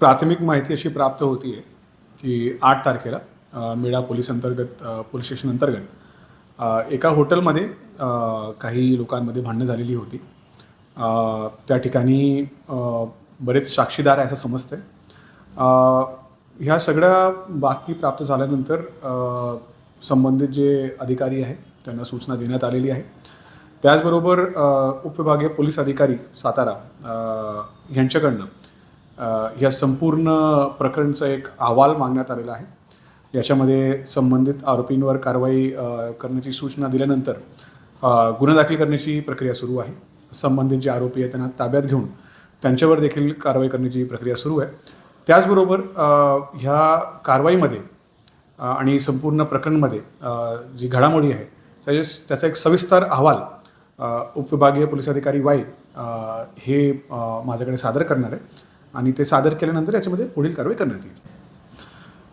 प्राथमिक माहिती अशी प्राप्त होती आहे की आठ तारखेला मेळा पोलीस अंतर्गत पोलीस स्टेशन अंतर्गत एका हॉटेलमध्ये काही लोकांमध्ये भांडणं झालेली होती. त्या ठिकाणी बरेच साक्षीदार आहे असं समजतं आहे ह्या सगळ्या बातमी प्राप्त झाल्यानंतर संबंधित जे अधिकारी आहे त्यांना सूचना देण्यात आलेली आहे. त्याचबरोबर उपविभागीय पोलीस अधिकारी सातारा यांच्याकडनं ह्या या संपूर्ण प्रकरणचं एक अहवाल मागण्यात आलेला आहे. याच्यामध्ये संबंधित आरोपींवर कारवाई करण्याची सूचना दिल्यानंतर गुन्हा दाखल करण्याची प्रक्रिया सुरू आहे. संबंधित जे आरोपी आहेत त्यांना ताब्यात घेऊन त्यांच्यावर देखील कारवाई करण्याची प्रक्रिया सुरू आहे. त्याचबरोबर ह्या कारवाईमध्ये आणि संपूर्ण प्रकरणमध्ये जी घडामोडी आहे त्याचे त्याचा एक सविस्तर अहवाल उपविभागीय पोलीस अधिकारी वाई हे माझ्याकडे सादर करणार आहे. आणि ते सादर केल्यानंतर याच्यामध्ये पुढील कारवाई करण्यात येईल.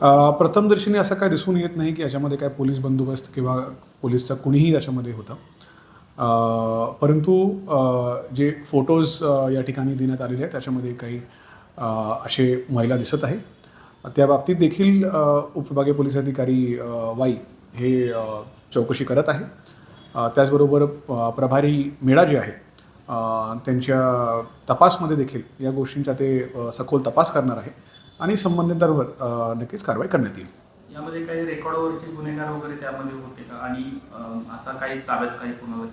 प्रथमदर्शीने प्रथमदर्शनी असं काय दिसून येत नाही की याच्यामध्ये काय पोलीस बंदोबस्त किंवा पोलीसचा कुणीही याच्यामध्ये होता. परंतु जे फोटोज या ठिकाणी देण्यात आलेले आहेत त्याच्यामध्ये काही असे महिला दिसत आहे त्या बाबतीत देखील उपविभागीय पोलीस अधिकारी वाई हे चौकशी करत आहे त्याचबरोबर प्रभारी मेळा जे आहे त्यांच्या तपासमध्ये देखील या गोष्टींचा ते सखोल तपास करणार आहे आणि संबंधितांवर नक्कीच कारवाई करण्यात येईल. यामध्ये काही रेकॉर्डवरचे गुन्हेगार वगैरे त्यामध्ये होते का? आणि आता काही ताब्यात काही कुणाला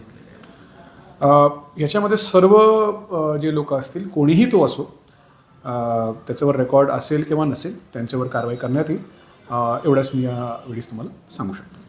याच्यामध्ये सर्व जे लोक असतील कोणीही तो असो त्याच्यावर रेकॉर्ड असेल किंवा नसेल त्यांच्यावर कारवाई करण्यात येईल. एवढंच मी या वेळीस तुम्हाला सांगू शकतो.